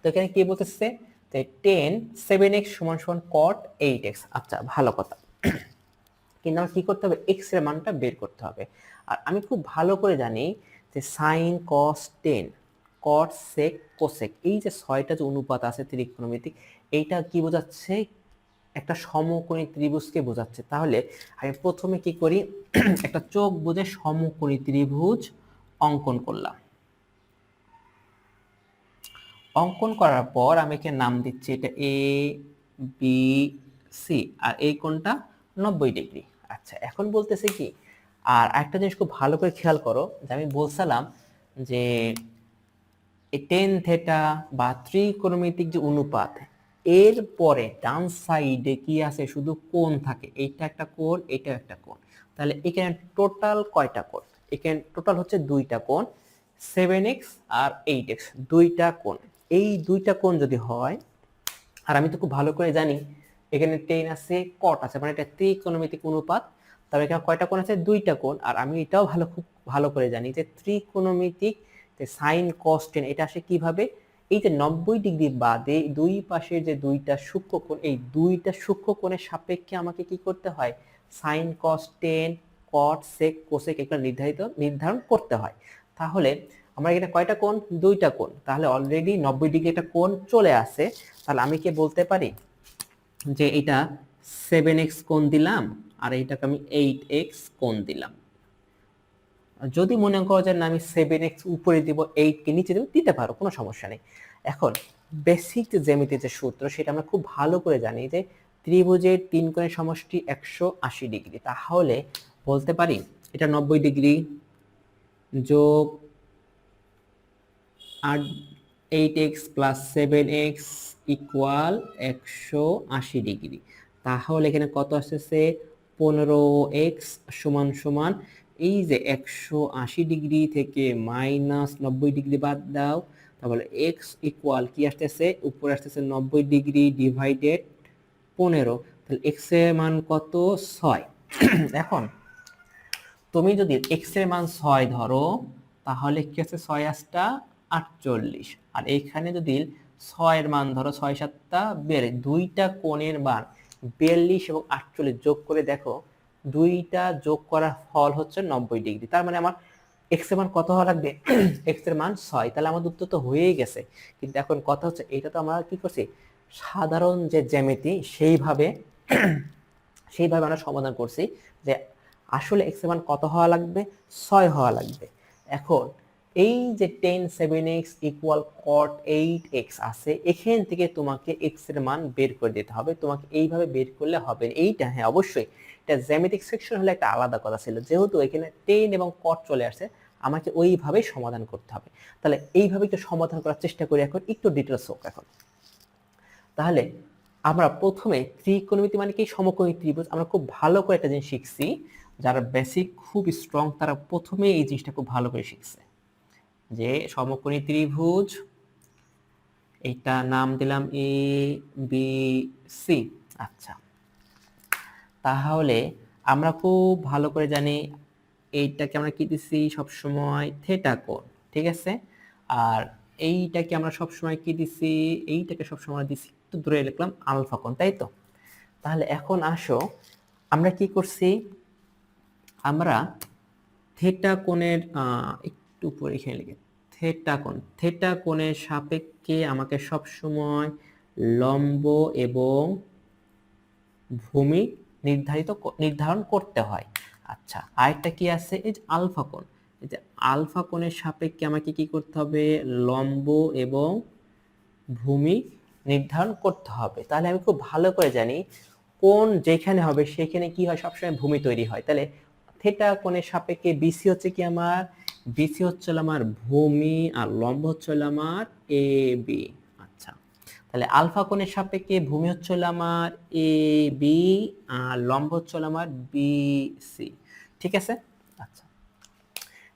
তো এখানে কি বলতেছে? যে টেন সেভেন এক্স সমান সমান কট এইট এক্স আচ্ছা ভালো কথা। কিন্তু আমার কি করতে হবে? এক্সের মানটা বের করতে হবে। আর আমি খুব ভালো করে জানি যে sine cos tan cot sec cosec এই যে ছয়টা যে অনুপাত আছে ত্রিকোণমিতিক, এইটা কি বোঝাচ্ছে? একটা সমকোণী ত্রিভুজকে বোঝাচ্ছে। তাহলে আমি প্রথমে কি করি? একটা চোখ বুঝে সমকোণী ত্রিভুজ অঙ্কন করলাম। অঙ্কন করার পর আমি একে নাম দিচ্ছি এটা এ বি সি আর এই কোণটা নব্বই ডিগ্রি। আচ্ছা এখন বলতেছে কি, আর একটা জিনিস খুব ভালো করে খেয়াল করো, যে আমি বলছিলাম যে টেন থেটা বা ত্রিকোণমিতিক যে অনুপাত, এর পরে ডান সাইডে কি আছে? শুধু কোণ থাকে। এইটা একটা কোণ, এটা একটা কোণ। তাহলে এখানে টোটাল কয়টা কোণ? এখানে টোটাল হচ্ছে দুইটা কোণ সেভেন এক্স আর এইট এক্স দুইটা কোণ। এই দুইটা কোণ যদি হয়, আর আমি তো খুব ভালো করে জানি, এখানে টেন আছে কট আছে মানে এটা ত্রিকোণমিতিক অনুপাত, তবে এখানে কয়টা কোণ আছে? দুইটা কোণ, আর আমি এটাও ভালো, খুব ভালো করে জানি যে ত্রিকোণমিতিক সাইন কস টেন এটা আসে কীভাবে? এই যে নব্বই ডিগ্রি বাদে দুই পাশের যে দুইটা সূক্ষ্ম কোণ, এই দুইটা সূক্ষ্ম কোণের সাপেক্ষে আমাকে কি করতে হয়? Sine cos tan cot sec cosec এগুলো নির্ধারিত, নির্ধারণ করতে হয়। তাহলে আমরা এখানে কয়টা কোণ? দুইটা কোণ। তাহলে অলরেডি নব্বই ডিগ্রি একটা কোণ চলে আসে। তাহলে আমি কি বলতে পারি? যে এটা সেভেন এক্স কোণ দিলাম আর এইটাকে আমি এইট এক্স কোণ দিলাম। যদি মনে করো যে না, আমি সেভেন এক্স উপরে দিব এইট কে নিচে দিব, দিতে পারো, কোনো সমস্যা নেই। এখন বেসিক যে জ্যামিতির যে সূত্র, সেটা আমরা খুব ভালো করে জানি যে ত্রিভুজের তিন কোণের সমষ্টি একশো আশি ডিগ্রি। তাহলে বলতে পারি, এটা নব্বই ডিগ্রি যোগ আট eight x plus seven x equal একশো আশি ডিগ্রি তাহলে এখানে কত আসতেছে? পনেরো এক্স সমান সমান এই যে একশো আশি ডিগ্রি থেকে মাইনাস নব্বই ডিগ্রি বাদ দাও। তাহলে এক্স ইকুয়াল কি আসতেছে? উপরে আসতেছে নব্বই ডিগ্রি ডিভাইডেড পনেরো। তাহলে এক্সের মান কত? ছয়। এখন তুমি যদি এক্সের মান ছয় ধরো, তাহলে কি আছে? ছয় আটটা আটচল্লিশ। আর এইখানে যদি ছয়ের মান ধরো ছয় সাতটা বেড়ে দুইটা কোণের মান বিয়াল্লিশ এবং আটচল্লিশ যোগ করে দেখো, দুইটা যোগ করার ফল হচ্ছে নব্বই ডিগ্রি। তার মানে আমার এক্সের মান কত হওয়া লাগবে? এক্সের মান ছয়। তাহলে আমার উত্তর তো হয়েই গেছে। কিন্তু এখন কথা হচ্ছে এটা তো আমরা কি করছি? সাধারণ যে জ্যামিতি, সেইভাবে সেইভাবে আমরা সমাধান করছি যে আসলে এক্সের মান কত হওয়া লাগবে? ছয় হওয়া লাগবে। এখন এই যে tan seven x equal cot eight x আছে, এখান থেকে তোমাকে এক্সের মান বের করে দিতে হবে। তোমাকে এইভাবে বের করলে হবে এইটা হ্যাঁ অবশ্যই। এটা জ্যামিতিক সেকশন হলে একটা আলাদা কথা ছিল। যেহেতু এখানে টেন এবং কট চলে আসছে আমাকে ওইভাবেই সমাধান করতে হবে। তাহলে এইভাবে একটু সমাধান করার চেষ্টা করি এখন, একটু ডিটেলস হোক এখন। তাহলে আমরা প্রথমে ত্রিকোণমিতি মানে কি? সমকোণী ত্রিভুজ। আমরা খুব ভালো করে একটা জিনিস শিখছি, যারা বেসিক খুব স্ট্রং তারা প্রথমে এই জিনিসটা খুব ভালো করে শিখছে। যে সমকোণী ত্রিভুজ, এইটা নাম দিলাম এ বি সি আচ্ছা। তাহলে আমরা খুব ভালো করে জানি এইটাকে আমরা কি দিছি? সবসময় থেটা কোণ, ঠিক আছে? আর এইটাকে আমরা সবসময় কি দিছি? এইটাকে সবসময় দিছি, একটু দূরে লিখলাম, আলফা কোণ, তাই তো? তাহলে এখন আসো, আমরা কি করছি? আমরা থেটা কোণের একটু উপরে এখানে লিখে থেটা কোণ। থেটা কোণের সাপেক্ষে আমাকে সবসময় লম্ব এবং ভূমি নির্ধারিত নির্ধারণ করতে হয়। আচ্ছা আরেকটা কি আছে? এই যে আলফা কোণ। এই যে আলফা কোণের সাপেক্ষে আমাকে কি করতে হবে? লম্ব এবং ভূমি নির্ধারণ করতে হবে। তাহলে আমি খুব ভালো করে জানি কোন যেখানে হবে সেখানে কি হয়? সবসময় ভূমি তৈরি হয়। তাহলে থেটা কোণের সাপেক্ষে বিসি হচ্ছে কি আমার? বিসি হচ্ছে আমার ভূমি আর লম্ব হচ্ছে আমার এ, বি। আচ্ছা তাহলে আলফা কোণের সাপেক্ষে ভূমি হচ্ছে আমার এ, বি আর লম্ব হচ্ছে আমার বি, সি। ঠিক আছে? আচ্ছা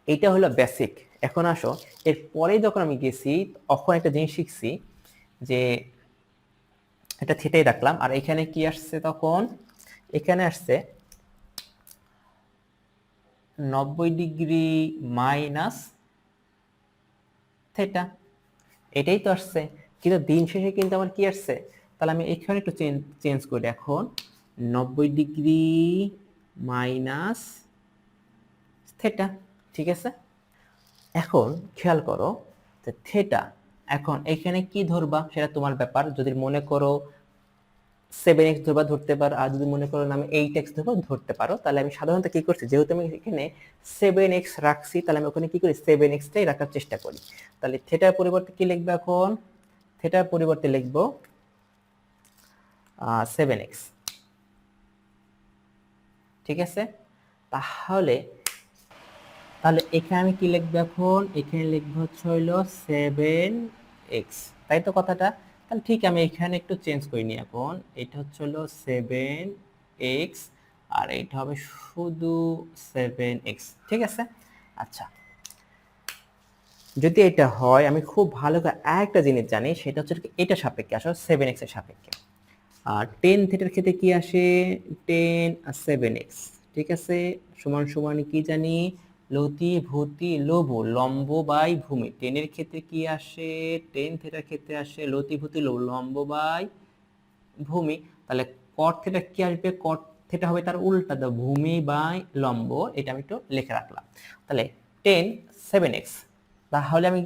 এটা হলো বেসিক এখন আসো, এর পরে যখন আমি গেছি, তখন একটা জিনিস শিখছি যে এটা থেটাই রাখলাম আর এখানে কি আসছে তখন? এখানে আসছে নব্বই ডিগ্রি মাইনাস থেটা। এটাই তো আসছে। কিন্তু দিন শেষে কিন্তু আমার কি আসছে? তাহলে আমি এখানে একটু চেঞ্জ করি। এখন নব্বই ডিগ্রি মাইনাস থেটা, ঠিক আছে? এখন খেয়াল করো যে থেটা এখন এখানে কি ধরবা? সেটা তোমার ব্যাপার। যদি মনে করো সেভেন এক্স ধরবা, ধরতে পারো। আর যদি মনে করো আমি এইট এক্স ধরবা, ধরতে পারো। তাহলে আমি সাধারণত কি করছি? যেহেতু আমি এখানে সেভেন এক্স রাখছি, তাহলে আমি ওখানে কি করি? সেভেন এক্সটাই রাখার চেষ্টা করি। তাহলে থেটার পরিবর্তে কি লিখব এখন? থেটার পরিবর্তে লিখব সেভেন এক্স ঠিক আছে? তাহলে তাহলে এখানে আমি কি লিখব এখন? এখানে লিখব হচ্ছে হইল সেভেন এক্স তাই তো কথাটা? তাহলে ঠিক আমি এখানে একটু চেঞ্জ করিনি এখন। এটা হচ্ছে হলো সেভেন এক্স আর এটা হবে শুধু সেভেন এক্স ঠিক আছে? আচ্ছা। যদি এটা হয়, আমি খুব ভালো করে একটা জিনিস জানি, সেটা হচ্ছে এটা সাপেক্ষে আসলে সেভেন এক্সের সাপেক্ষে। আর টেন থিটার ক্ষেত্রে কি আসে? টেন আর সেভেন এক্স ঠিক আছে? সমান সমান কি জানি? লতি ভূতি লব লম্ব বাই ভূমি। টেনের ক্ষেত্রে কি আসে? টেন থিটার ক্ষেত্রে আসে লতি ভূতি লব লম্ব বাই ভূমি। তাহলে কট থিটা কি আসবে? কট থিটা হবে তার উল্টা দাও ভূমি বাই লম্ব, এটা আমি একটু লিখে রাখলাম। তাহলে টেন, সেভেন এক্স। তাহলে আমি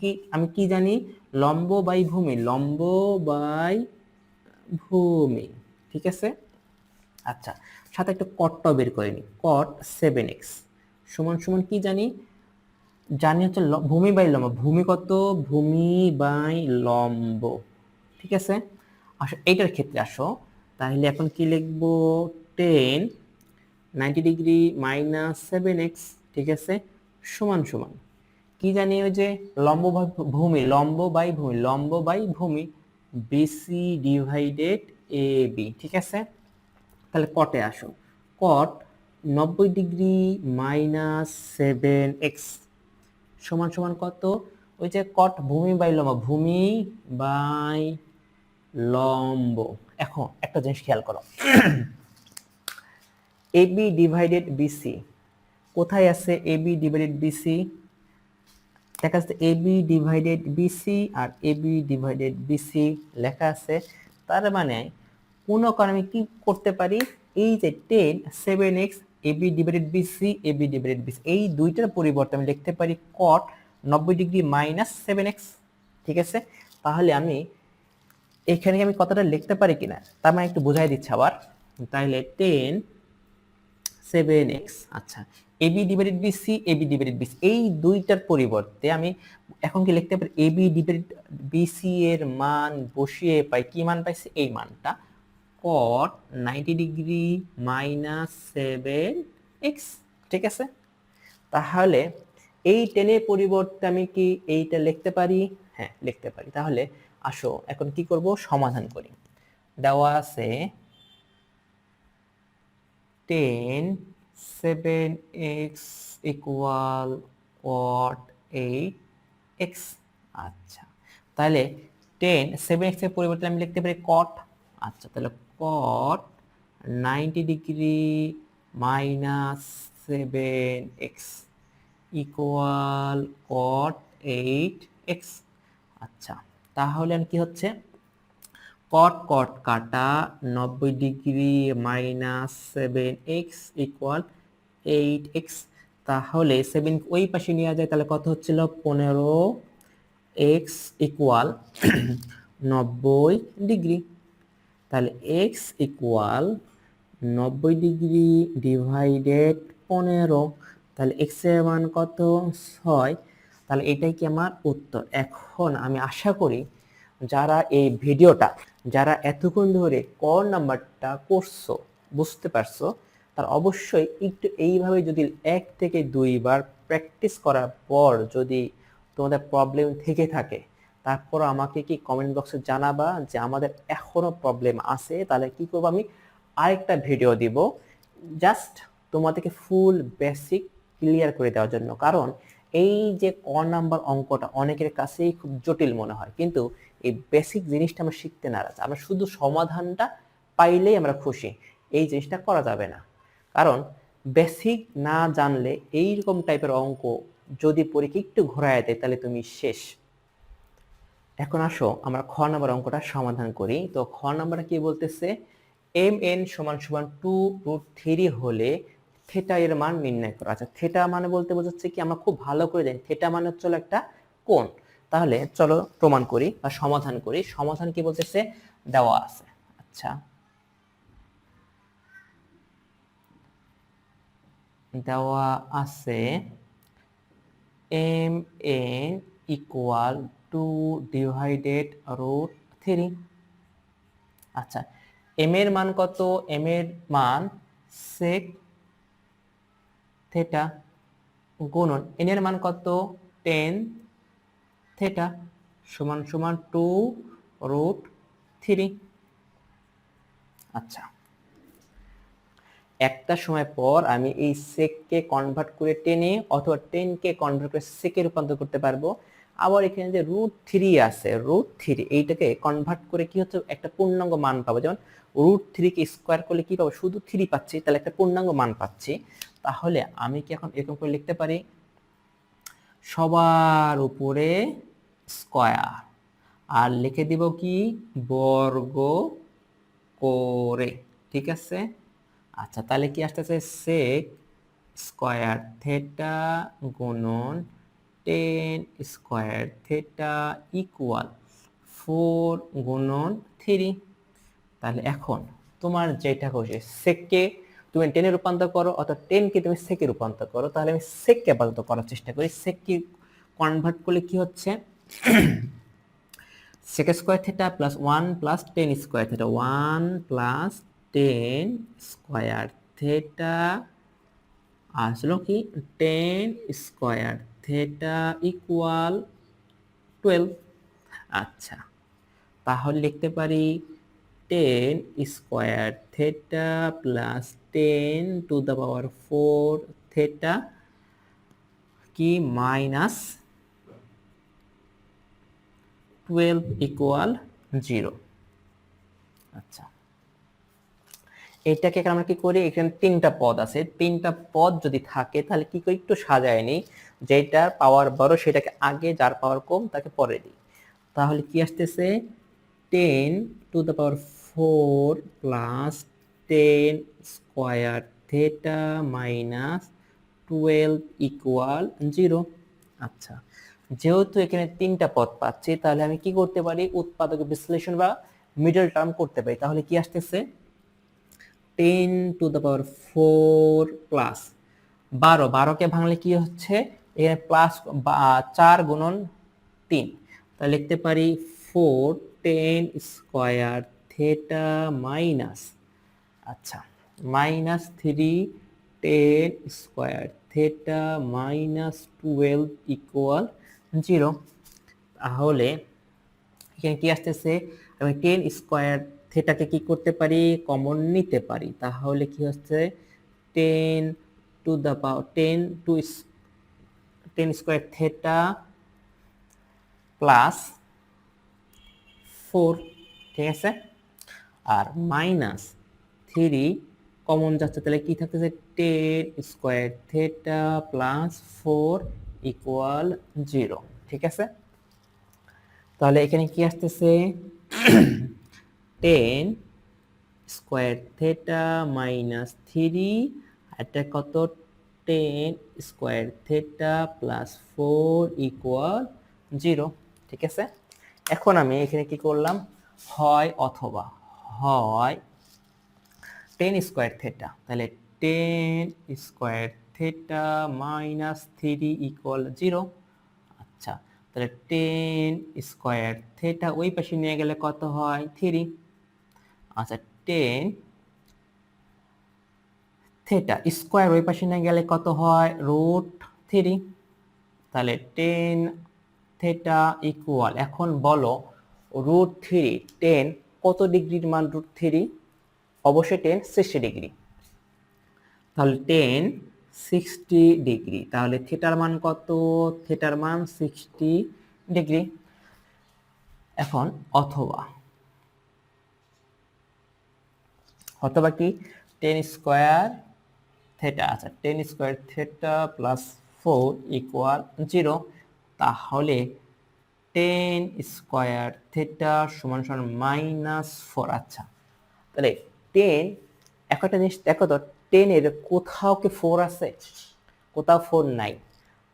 কি আমি কি জানি? লম্ব বাই ভূমি লম্ব বাই ভূমি। ঠিক আছে? আচ্ছা সাথে একটা কটটাও বের করে নি কট সেভেন এক্স সমান সমান কি জানি? জানি হচ্ছে ভূমি বাই লম্ব। ভূমি কত? ভূমি বাই লম্ব। ঠিক আছে? আসো, এইটার ক্ষেত্রে আসো। তাহলে এখন কি লিখব? Tan, ninety degree minus seven x, ঠিক আছে? সমান সমান। কি জানি ওই যে লম্ব বাই ভূমি, লম্ব বাই ভূমি, লম্ব বাই ভূমি বিসি ডিভাইডেড এ বি ঠিক আছে? তাহলে কটে আসো। কট নব্বই ডিগ্রি মাইনাস সেভেন এক্স সমান সমান কত? ওই যে কট ভূমি বাই লম্ব, ভূমি বাই লম্ব। এখন একটা জিনিস খেয়াল করো। এবি ডিভাইডেড বিসি কোথায় আছে এবি ডিভাইডেড বিসি দেখা যাচ্ছে এবি ডিভাইডেড বিসি আর এবি ডিভাইডেড বিসি লেখা আছে। তার মানে কোন কারণে আমি কি করতে পারি? এই যে tan seven x AB divided BC AB divided BC এই দুইটার পরিবর্তে আমি লিখতে পারি কট নব্বই ডিগ্রি মাইনাস সেভেন এক্স ঠিক আছে? তাহলে আমি এখানে আমি কতটা লিখতে পারি কিনা? তার মানে একটু বোঝাই দিচ্ছি আবার। তাহলে টেন সেভেন এক্স আচ্ছা AB divided BC AB divided BC এই দুইটার পরিবর্তে আমি এখন কি লিখতে পারি? এবি ডিভাইডেড বিসি এর মান বসিয়ে পাই। কি মান পাইছি? এই মানটা। Cot ninety degree minus seven x ঠিক আছে? তাহলে এই টেনের পরিবর্তে আমি কি এইটা লিখতে পারি? হ্যাঁ লিখতে পারি। তাহলে আসো, এখন কি করব? সমাধান করি। দেওয়া আছে tan seven x equal cot eight x আচ্ছা তাহলে টেন সেভেন এক্সের পরিবর্তে আমি লিখতে পারি কট আচ্ছা তাহলে cot ninety degree minus seven x equal cot eight x আচ্ছা তাহলে কি হচ্ছে? কট কট কাটা নব্বই degree minus seven x equal eight x তাহলে সেভেন ওই পাশে নেওয়া যায়, তাহলে কত হচ্ছিল? পনেরো এক্স ইকুয়াল নব্বই ডিগ্রি তাহলে এক্স ইকুয়াল নব্বই ডিগ্রি ডিভাইডেড পনেরো। তাহলে এক্সের মান কত? ছয়। তাহলে এটাই কি আমার উত্তর। এখন আমি আশা করি যারা এই ভিডিওটা, যারা এতক্ষণ ধরে ক নাম্বারটা করছ, বুঝতে পারছ, তার অবশ্যই একটু এইভাবে যদি এক থেকে দুইবার প্র্যাকটিস করার পর যদি তোমাদের প্রবলেম থেকে থাকে তারপর আমাকে কি কমেন্ট বক্সে জানাবা যে আমাদের এখনও প্রবলেম আছে, তাহলে কি করব আমি আরেকটা ভিডিও দিব। জাস্ট তোমাদেরকে ফুল বেসিক ক্লিয়ার করে দেওয়ার জন্য। কারণ এই যে ক নাম্বার অঙ্কটা অনেকের কাছেই খুব জটিল মনে হয়। কিন্তু এই বেসিক জিনিসটা আমরা শিখতে নারাজ। আমরা শুধু সমাধানটা পাইলেই আমরা খুশি। এই জিনিসটা করা যাবে না। কারণ বেসিক না জানলে এইরকম টাইপের অঙ্ক যদি পরীক্ষা একটু ঘোরায় দেয়, তাহলে তুমি শেষ। এখন আসো, আমরা খ নম্বর অঙ্কটা সমাধান করি। তো খ নম্বরটা কি বলতেছে? এম এন সমান সমান টু রুট থ্রি হলে থেটা এর মান নির্ণয় করো। আচ্ছা থেটা মানে বলতে বোঝাচ্ছে কি, আমরা খুব ভালো করে জানি থেটা মানে হচ্ছে একটা কোণ। তাহলে চলো প্রমাণ করি বা সমাধান করি। সমাধান কি বলতেছে? দেওয়া আছে। আচ্ছা। দেওয়া আছে M N equal two divided root three আচ্ছা এম এর মান কত? এম এর মান সেক থেটা গুণন। এন এর মান কত? টেন থেটা সমান সমান টু রুট থ্রি আচ্ছা একটা সময় পর আমি এই সেককে কনভার্ট করে টেনে অথবা টেনকে কনভার্ট করে সেকে রূপান্তর করতে পারব। আবার এখানে যে রুট থ্রি আছে রুট থ্রি এইটাকে কনভার্ট করে কি হচ্ছে? একটা পূর্ণাঙ্গ মান পাবো। যেমন রুট থ্রিকে স্কোয়ার করলে কি পাবো? শুধু থ্রি পাচ্ছি, তাহলে একটা পূর্ণাঙ্গ মান পাচ্ছি। তাহলে আমি কি এখন এরকম করে লিখতে পারি? সবার উপরে স্কয়ার আর লিখে দিব কি? বর্গ করে। ঠিক আছে? আচ্ছা তাহলে কি আসতেছে? সেক স্কয়ার থেটা গুণন tan square theta equal four গুণন থ্রি তাহলে এখন তোমার যেটা খুশি সেককে তুমি টেনে রূপান্তর করো অথবা টেনকে তুমি সেকে রূপান্তর করো, তাহলে আমি সেককে আপাতত করার চেষ্টা করি। সেককে কনভার্ট করলে কি হচ্ছে? Sec square theta plus one plus tan square theta one plus tan square theta আসলো কি? Tan square theta equal twelve আচ্ছা তাহলে লিখতে পারি tan square theta plus tan to the power four theta কি মাইনাস টুয়েলভ ইকুয়াল জিরো আচ্ছা এটাকে আমরা কি করি? এখানে তিনটা পদ আছে। তিনটা পদ যদি থাকে, তাহলে কি করি? একটু সাজায় নিই। যেটার পাওয়ার বড়, সেটাকে আগে যার পাওয়ার কম, তাকে পরে দিই। তাহলে কি আসতেছে? Tan to the power four plus tan square theta minus twelve equal zero আচ্ছা যেহেতু এখানে তিনটা পদ পাচ্ছি, তাহলে আমি কি করতে পারি? উৎপাদক বিশ্লেষণ বা মিডল টার্ম করতে পারি। তাহলে কি আসতেছে? Tan to the power four plus বারো, বারোকে ভাঙলে কি হচ্ছে? এখানে প্লাস চার গুণন তিন। তাহলে লিখতে পারি four tan square theta minus আচ্ছা minus three tan square theta minus twelve equal zero তাহলে এখানে কি আসতেছে? আমি টেন স্কোয়ার থেটাকে কি করতে পারি? কমন নিতে পারি। তাহলে কি হচ্ছে? Tan to the power tan to tan square theta plus four ঠিক আছে? আর মাইনাস থ্রি কমন যাচ্ছে, তাহলে কি থাকতেছে? Tan square theta plus four equal zero ঠিক আছে? তাহলে এখানে কি আসতেছে? Tan square theta minus three এটা কত? Tan square theta plus four equal zero. ঠিক আছে? এখন আমি এখানে কি করলাম? হয় অথবা হয় টেন স্কোয়ার থেটা। তাহলে tan square theta minus three equal zero. আচ্ছা তাহলে টেন স্কোয়ার থেটা ওই পাশে নিয়ে গেলে কত হয়? থ্রি। আচ্ছা টেন থেটা স্কোয়ার ওই পাশে না গেলে কত হয়? রুট থ্রি তাহলে টেন থেটা ইকুয়াল এখন বলো রুট থ্রি টেন কত ডিগ্রির মান রুট থ্রি অবশ্যই টেন সিক্সটি ডিগ্রি তাহলে টেন সিক্সটি ডিগ্রি তাহলে থিটার মান কত? থিটার মান সিক্সটি ডিগ্রি এখন অথবা অথবা কি? টেন স্কোয়ার থেটা আচ্ছা tan square theta plus four equal zero তাহলে টেন স্কোয়ার থেটা সমান সমান মাইনাস ফোর আচ্ছা। তাহলে টেন একটা জিনিস দেখো তো, টেনের কোথাও কি ফোর আছে? কোথাও ফোর নাই।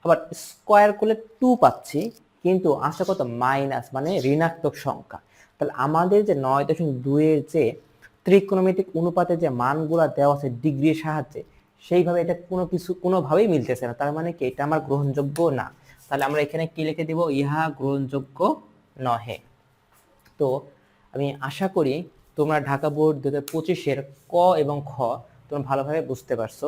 আবার স্কোয়ার করলে টু পাচ্ছি, কিন্তু আসে কত? মাইনাস মানে ঋণাত্মক সংখ্যা। তাহলে আমাদের যে নয় দশমিক দুইয়ের যে ত্রিকোণমিতিক অনুপাতে যে মানগুলা দেওয়া আছে ডিগ্রির সাহায্যে, সেইভাবে এটা কোনো কিছু কোনোভাবেই মিলতেছে না। তার মানে কি? এটা আমার গ্রহণযোগ্য না। তাহলে আমরা এখানে কি লিখে দিব? ইহা গ্রহণযোগ্য নহে। তো আমি আশা করি তোমরা ঢাকা বোর্ড দু হাজার পঁচিশের ক এবং খ তোমরা ভালোভাবে বুঝতে পারছ।